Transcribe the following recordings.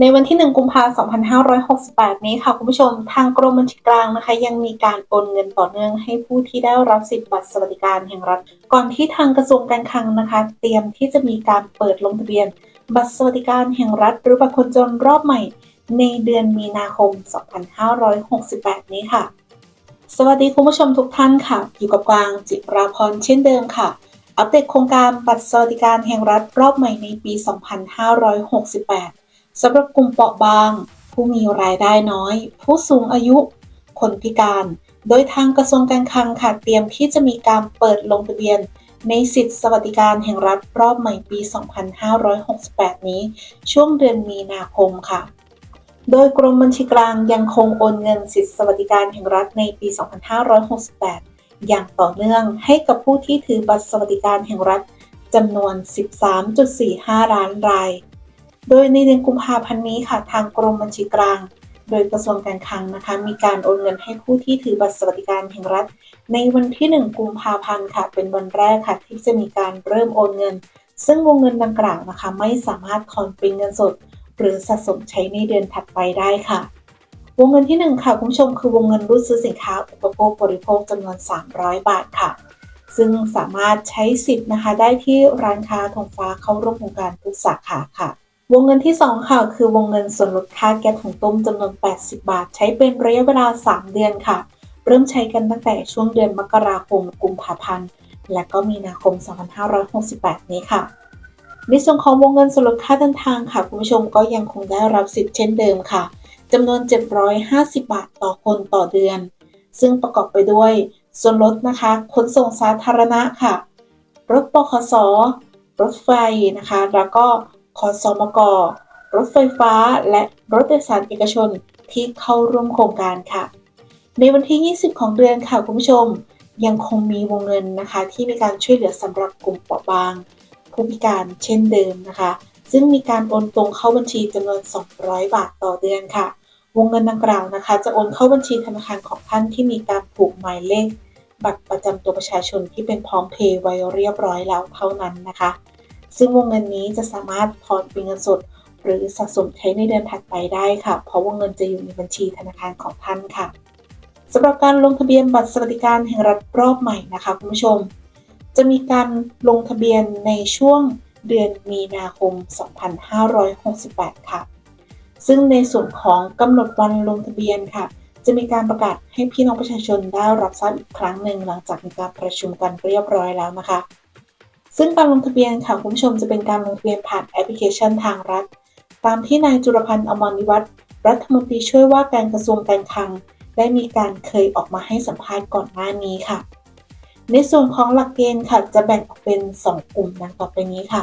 ในวันที่ 1 กุมภาพันธ์2568 นี้ค่ะ คุณผู้ชมทางกรมบัญชีกลางนะคะ ยังมีการโอนเงินต่อเนื่องให้ผู้ที่ได้รับสิทธิบัตรสวัสดิการแห่งรัฐ ก่อนที่ทางกระทรวงการคลังนะคะ เตรียมที่จะมีการเปิดลงทะเบียน บัตรสวัสดิการแห่งรัฐ หรือบัตรคนจนรอบใหม่ ในเดือนมีนาคม 2568 นี้ค่ะ สวัสดีคุณผู้ชมทุกท่านค่ะ อยู่กับกวางจิราพรเช่นเดิมค่ะอัปเดตโครงการบัตรสวัสดิการแห่งรัฐรอบใหม่ในปี 2568 สำหรับกลุ่มเปราะบาง ผู้มีรายได้น้อย ผู้สูงอายุ คนพิการ โดยทางกระทรวงการคลังค่ะเตรียมที่จะมีการเปิดลงทะเบียน ในสิทธิสวัสดิการแห่งรัฐรอบใหม่ปี 2568 นี้ ช่วงเดือนมีนาคมค่ะโดยกรมบัญชีกลางยังคงโอนเงินสิทธิสวัสดิการแห่งรัฐในปี 2568 อย่างต่อเนื่องให้กับผู้ที่ถือบัตรสวัสดิการแห่งรัฐจำนวน 13.45 ล้านราย โดยในเดือนกุมภาพันธ์นี้ค่ะ ทางกรมบัญชีกลาง โดยกระทรวงการคลังนะคะ มีการโอนเงินให้ผู้ที่ถือบัตรสวัสดิการแห่งรัฐ ในวันที่ 1 กุมภาพันธ์ค่ะ เป็นวันแรกค่ะที่จะมีการเริ่มโอนเงิน ซึ่งวงเงินดังกล่าวนะคะ ไม่สามารถถอนเป็นเงินสด หรือสะสมใช้ในเดือนถัดไปได้ค่ะ วงเงินที่ 1 ค่ะคุณผู้ชมคือวงเงินรูดซื้อสินค้าอุปโภคบริโภคจำนวน 300 บาทค่ะซึ่งสามารถใช้สิทธิ์นะคะได้ที่ร้านค้าธงฟ้าเข้าร่วมโครงการทุกสาขาค่ะ วงเงินที่ 2 ค่ะ คือวงเงินส่วนลดค่าแก๊สถุงต้มจำนวน 80 บาท ใช้เป็นระยะเวลา 3 เดือนค่ะ เริ่มใช้กันตั้งแต่ช่วงเดือนมกราคมกุมภาพันธ์ และก็มีนาคม 2568 นี้ค่ะ ในส่วนของวงเงินส่วนลดค่าเดินทางค่ะ คุณผู้ชมก็ยังคงได้รับสิทธิ์เช่นเดิมค่ะจำนวน 750 บาทต่อคนต่อเดือน ซึ่งประกอบไปด้วย ส่วนลดนะคะ ขนส่งสาธารณะค่ะ รถปคสรถไฟนะคะ แล้วก็ สอมก รถไฟฟ้า และรถโดยสารเอกชนที่เข้าร่วมโครงการค่ะ ในวันที่ 20 ของเดือนค่ะคุณผู้ชม ยังคงมีวงเงินนะคะ ที่มีการช่วยเหลือสำหรับกลุ่มเปราะบาง ผู้พิการเช่นเดิมนะคะ ซึ่งมีการโอนตรงเข้าบัญชีจำนวน 200 บาทต่อเดือนค่ะ วงเงินดังกล่าวนะคะ จะโอนเข้าบัญชีธนาคารของท่านที่มีการผูกหมายเลขบัตรประจำตัวประชาชนที่เป็นพร้อมเพย์ไว้เรียบร้อยแล้วเท่านั้นนะคะ ซึ่งวงเงินนี้จะสามารถถอนเป็นเงินสด หรือสะสมใช้ในเดือนถัดไปได้ค่ะ เพราะวงเงินจะอยู่ในบัญชีธนาคารของท่านค่ะสำหรับการลงทะเบียนบัตรสวัสดิการแห่งรัฐรอบใหม่นะคะคุณผู้ชม จะมีการลงทะเบียนในช่วงเดือนมีนาคม 2568 ค่ะ ซึ่งในส่วนของกำหนดวันลงทะเบียนค่ะ จะมีการประกาศให้พี่น้องประชาชนได้รับทราบอีกครั้งหนึ่งหลังจากมีการประชุมกันเรียบร้อยแล้วนะคะ ซึ่งการลงทะเบียนค่ะคุณผู้ชมจะเป็นการลงทะเบียนผ่านแอปพลิเคชันทางรัฐ ตามที่นายจุลพันธ์อมรนิวัฒน์รัฐมนตรีช่วยว่าการกระทรวงการคลัง ได้มีการเคยออกมาให้สัมภาษณ์ก่อนหน้านี้ค่ะ ในส่วนของหลักเกณฑ์ค่ะจะแบ่งออกเป็น 2 กลุ่มดังต่อไปนี้ค่ะ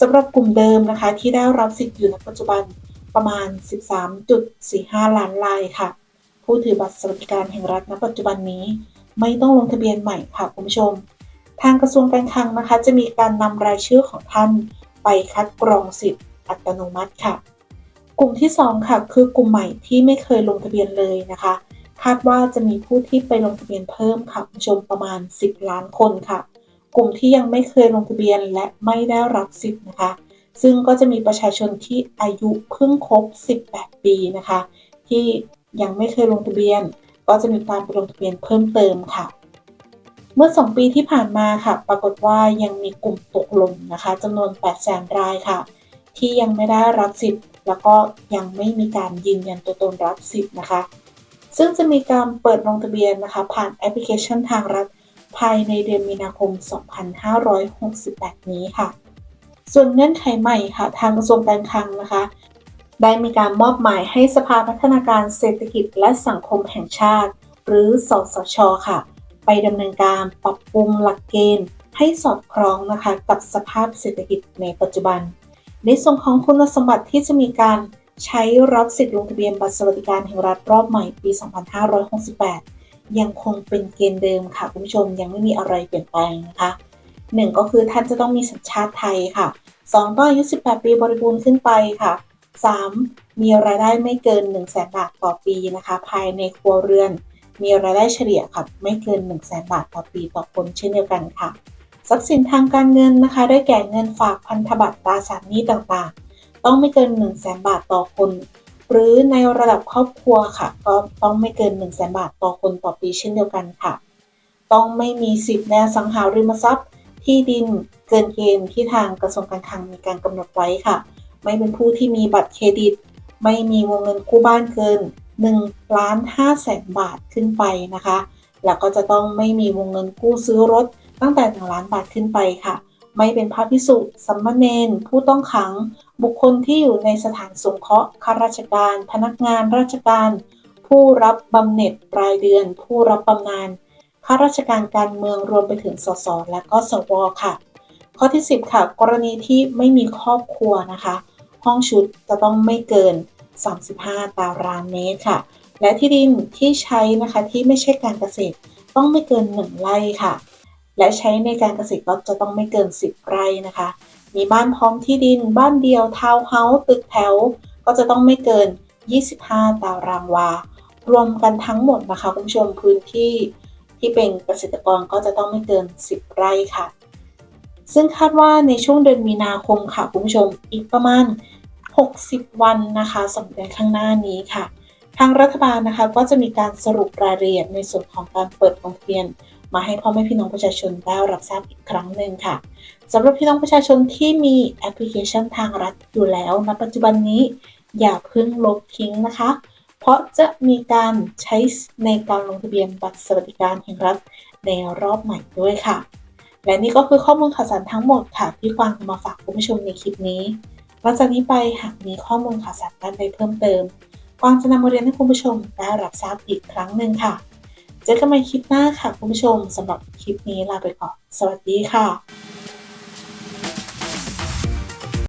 สำหรับกลุ่มเดิมนะคะที่ได้รับสิทธิ์อยู่ในปัจจุบันประมาณ 13.45 ล้านรายค่ะ ผู้ถือบัตรสวัสดิการแห่งรัฐณปัจจุบันนี้ ไม่ต้องลงทะเบียนใหม่ค่ะคุณผู้ชม ทางกระทรวงการคลังนะคะ จะมีการนำรายชื่อของท่านไปคัดกรองสิทธิ์อัตโนมัติค่ะ กลุ่มที่ 2 ค่ะ คือกลุ่มใหม่ที่ไม่เคยลงทะเบียนเลยนะคะ คาดว่าจะมีผู้ที่ไปลงทะเบียนเพิ่มค่ะผู้ชมประมาณ 10 ล้านคนค่ะ กลุ่มที่ยังไม่เคยลงทะเบียนและไม่ได้รับสิทธิ์นะคะ ซึ่งก็จะมีประชาชนที่อายุเพิ่งครบ 18 ปีนะคะ ที่ยังไม่เคยลงทะเบียน ก็จะมีการไปลงทะเบียนเพิ่มเติมค่ะ เมื่อ 2 ปีที่ผ่านมาค่ะ ปรากฏว่ายังมีกลุ่มตกหล่นนะคะจำนวน 8 แสนรายค่ะ ที่ยังไม่ได้รับสิทธิ์ แล้วก็ยังไม่มีการยืนยันตัวตนรับสิทธิ์นะคะ ซึ่งจะมีการเปิดลงทะเบียนนะคะ ผ่านแอปพลิเคชันทางรัฐ ภายในเดือนมีนาคม 2568 นี้ค่ะ ส่วนเงื่อนไขใหม่ค่ะ ทางกระทรวงการคลังนะคะ ได้มีการมอบหมายให้สภาพัฒนาการเศรษฐกิจและสังคมแห่งชาติ หรือสสชค่ะ ไปดำเนินการปรับปรุงหลักเกณฑ์ ให้สอดคล้องนะคะกับสภาพเศรษฐกิจในปัจจุบัน ในส่วนของคุณสมบัติที่จะมีการใช้รับสิทธิลงทะเบียนบัตรสวัสดิการแห่งรัฐรอบใหม่ปี 2568 ยังคงเป็นเกณฑ์เดิมค่ะคุณผู้ชมยังไม่มีอะไรเปลี่ยนแปลงนะคะหนึ่งก็คือท่านจะต้องมีสัญชาติไทยค่ะ 2 ต้องอายุ 18 ปีบริบูรณ์ขึ้นไปค่ะ 3. มีรายได้ไม่เกิน 1 0 0 0 0แบาทต่อปีนะคะ ภายในครัวเรือน มีรายได้เฉลี่ยค่ะไม่เกิน 1 0 0 0 0แบาทต่อปีต่อคนเช่นเดียวกันค่ะ ทรัพย์สินทางการเงินนะคะ ได้แก่เงินฝากพันธบัตรตราสารหนี้ต่างๆ ต้องไม่เกิน 1 0 0 0 0แบาทต่อคน หรือในระดับครอบครัวค่ะ ก็ต้องไม่เกิน 1 0 0 0 0แบาทต่อคนต่อปีเช่นเดียวกันค่ะ ต้องไม่มีสิทธิ์ในสังหาริมทรัพย์ ที่ดินเกินเกณฑ์ที่ทางกระทรวงการคลังมีการกำหนดไว้ค่ะ ไม่เป็นผู้ที่มีบัตรเครดิต ไม่มีวงเงินกู้บ้านเกิน 1ล้าน5แสนบาทขึ้นไปนะคะ แล้วก็จะต้องไม่มีวงเงินกู้ซื้อรถตั้งแต่ 1 ล้านบาทขึ้นไปค่ะ ไม่เป็นพระพิสุสัมมเนนผู้ต้องขัง บุคคลที่อยู่ในสถานสงเคราะห์ข้าราชการ พนักงานราชการ ผู้รับบำเหน็จรายเดือน ผู้รับบำนาญข้าราชการการเมืองรวมไปถึงสสและก็สวค่ะ ข้อที่ 10 ค่ะ กรณีที่ไม่มีครอบครัวนะคะ ห้องชุดจะต้องไม่เกิน 35 ตารางเมตรค่ะ และที่ดินที่ใช้นะคะที่ไม่ใช่การเกษตรต้องไม่เกิน 1 ไร่ค่ะ และใช้ในการเกษตรก็จะต้องไม่เกิน 10 ไร่นะคะ มีบ้านพร้อมที่ดิน บ้านเดียวทาวน์เฮาส์ตึกแถว ก็จะต้องไม่เกิน 25 ตารางวา รวมกันทั้งหมดนะคะคุณผู้ชมพื้นที่ที่เป็นเกษตรกรก็จะต้องไม่เกิน 10 ไร่ค่ะ ซึ่งคาดว่าในช่วงเดือนมีนาคมค่ะคุณผู้ชมอีกประมาณ 60 วันนะคะสองเดือนข้างหน้านี้ค่ะ ทางรัฐบาลนะคะก็จะมีการสรุปรายละเอียดในส่วนของการเปิดลงทะเบียน มาให้พ่อแม่พี่น้องประชาชนได้รับทราบอีกครั้งหนึ่งค่ะสำหรับพี่น้องประชาชนที่มีแอปพลิเคชันทางรัฐอยู่แล้วณปัจจุบันนี้อย่าเพิ่งลบทิ้งนะคะ เพราะจะมีการใช้ในการลงทะเบียนบัตรสวัสดิการแห่งรัฐในรอบใหม่ด้วยค่ะ และนี่ก็คือข้อมูลข่าวสารทั้งหมดค่ะที่กวางมาฝากคุณผู้ชมในคลิปนี้ หลังจากนี้ไปหากมีข้อมูลข่าวสารด้านใดเพิ่มเติมกวางจะนำมาเรียนให้คุณผู้ชมได้รับทราบอีกครั้งหนึ่งค่ะ เจอกันใหม่คลิปหน้าค่ะคุณผู้ชมสำหรับคลิปนี้ลาไปก่อน สวัสดีค่ะ